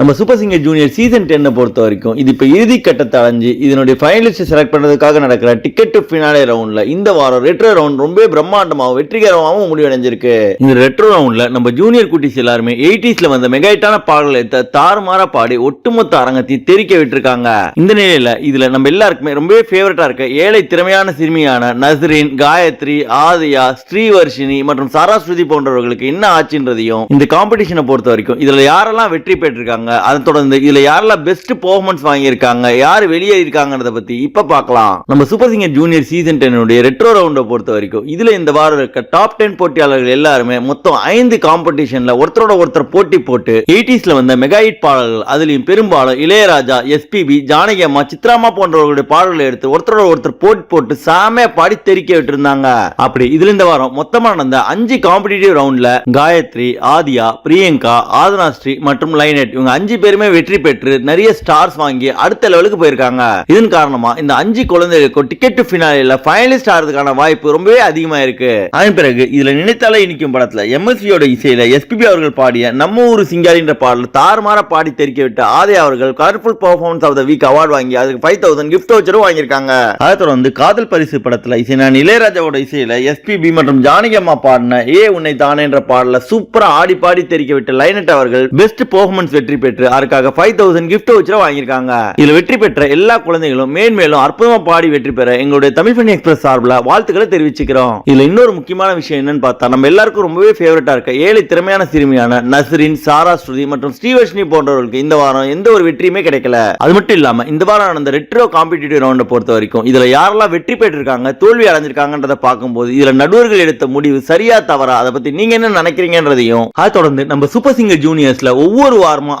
நம்ம super singer junior season டென்னை பொறுத்த வரைக்கும் இது இப்போ இறுதி கட்டத்தை அடைஞ்சு இதனுடைய ஃபைனலிஸ்ட் செலக்ட் பண்ணுறதுக்காக நடக்கிற டிக்கெட் ஃபினாலே ரவுண்டில் இந்த வாரம் ரெட்ரோ ரவுண்ட் ரொம்ப பிரம்மாண்டமாகவும் வெற்றிகரமாகவும் முடிவடைஞ்சிருக்கு. இந்த ரெட்ரோ ரவுண்டில் நம்ம ஜூனியர் குட்டிஸ் எல்லாருமே எயிட்டிஸில் வந்த மெகாயிட்டான பாடல்களை எடுத்த தாறுமாற பாடி ஒட்டுமொத்த அரங்கத்தை தெரிக்க விட்டுருக்காங்க. இந்த நிலையில் இதில் நம்ம எல்லாருக்குமே ரொம்பவே ஃபேவரட்டாக இருக்க ஏழை திறமையான சிறுமியான நஸ்ரின் காயத்ரி ஆதியா ஸ்ரீவர்ஷினி மற்றும் சரஸ்வதி போன்றவர்களுக்கு என்ன ஆச்சுன்றதையும் இந்த காம்படிஷனை பொறுத்த வரைக்கும் இதில் யாரெல்லாம் வெற்றி பெற்றிருக்காங்க அதை தொடர்ந்து இதுல யாரெல்லாம் பெஸ்ட் பெர்ஃபார்மன்ஸ் வாங்கியிருக்காங்க யார் வெளியே இருக்காங்கன்றத பத்தி இப்ப பார்க்கலாம். நம்ம சூப்பர் சிங்கர் ஜூனியர் சீசன் டென்னுடைய ரெட்ரோ ரவுண்டை பொறுத்த வரைக்கும் இதுல இந்த வாரம் இருக்க டாப் டென் போட்டியாளர்கள் எல்லாருமே மொத்தம் ஐந்து காம்படிஷன்ல ஒருத்தரோட ஒருத்தர் போட்டி போட்டு எயிட்டிஸ்ல வந்த மெகா ஹிட் பாடல்கள் அதுலயும் பெரும்பாலும் இளையராஜா எஸ்பிபி ஜானகி அம்மா சித்ராமா போன்றவர்களுடைய பாடல்களை எடுத்து ஒருத்தரோட ஒருத்தர் போட்டி போட்டு சாமே பாடி தெரிக்க விட்டுருந்தாங்க. அப்படி இதுல இந்த வாரம் மொத்தமா நடந்த அஞ்சு காம்படிட்டிவ் ரவுண்ட்ல காயத்ரி ஆதியா பிரியங்கா ஆதனாஸ்ரீ மற்றும் லைனட் இவங்க அஞ்சு பேருமே வெற்றி பெற்று நிறைய ஸ்டார்ஸ் வாங்கி அடுத்த லெவலுக்கு போயிருக்காங்க. இதன் காரணமா இந்த அஞ்சு குழந்தைகளுக்கும் டிக்கெட் டு ஃபினாலில ஃபைனலிஸ்ட் ஆகிறதுக்கான வாய்ப்பு ரொம்பவே அதிகமா இருக்கு அதன் பிறகு இதுல நினைத்தாலே இனிக்கும் படத்துல எம்எஸ்வியோட இசையில எஸ்பிபி அவர்கள் பாடிய நம்ம ஊர் சிங்காரின்ற பாடல் தாறுமாற பாடி தெரிக்க விட்டு ஆதே அவர்கள் colourful performance of the week award வாங்கி அதுக்கு ஃபைவ் தௌசண்ட் கிஃப்ட் வச்சரும் வாங்கியிருக்காங்க. அதை தொடர்ந்து காதல் பரிசு படத்துல இசை நான் இளையராஜாவோட இசையில எஸ்பிபி மற்றும் ஜானகி அம்மா பாடின ஏ உன்னை தானே என்ற பாடல சூப்பரா ஆடி பாடி தெரிக்க விட்டு லைனட் அவர்கள் பெஸ்ட் பர்ஃபார்மன்ஸ் வெற்றி பெற்று அதற்காக ஃபைவ் தௌசண்ட் கிஃப்ட் வச்சு வாங்கியிருக்காங்க. இதுல வெற்றி பெற்ற எல்லா குழந்தைகளும் மேன்மேலும் அற்புதமா பாடி வெற்றி பெற எங்களுடைய தமிழ் பண்ணி எக்ஸ்பிரஸ் சார்பில் வாழ்த்துக்களை தெரிவிச்சுக்கிறோம். இதுல இன்னொரு முக்கியமான விஷயம் என்னன்னு பார்த்தா நம்ம எல்லாருக்கும் ரொம்பவே ஃபேவரட்டா இருக்க ஏழை திறமையான சிறுமியான நஸ்ரின் சாரா ஸ்ருதி மற்றும் ஸ்ரீவர்ஷினி போன்றவர்களுக்கு இந்த வாரம் எந்த ஒரு வெற்றியுமே கிடைக்கல. அது மட்டும் இல்லாம இந்த வாரம் நடந்த ரெட்ரோ காம்படிட்டிவ் ரவுண்டை பொறுத்த வரைக்கும் இதுல யாரெல்லாம் வெற்றி பெற்றிருக்காங்க தோல்வி அடைஞ்சிருக்காங்கன்றத பார்க்கும்போது இதுல நடுவர்கள் எடுத்த முடிவு சரியா தவறா அதை பத்தி நீங்க என்ன நினைக்கிறீங்கன்றதையும் அதை தொடர்ந்து நம்ம சூப்பர் சிங்கர் ஜூனியர்ஸ்ல ஒவ்வொரு வாரமும்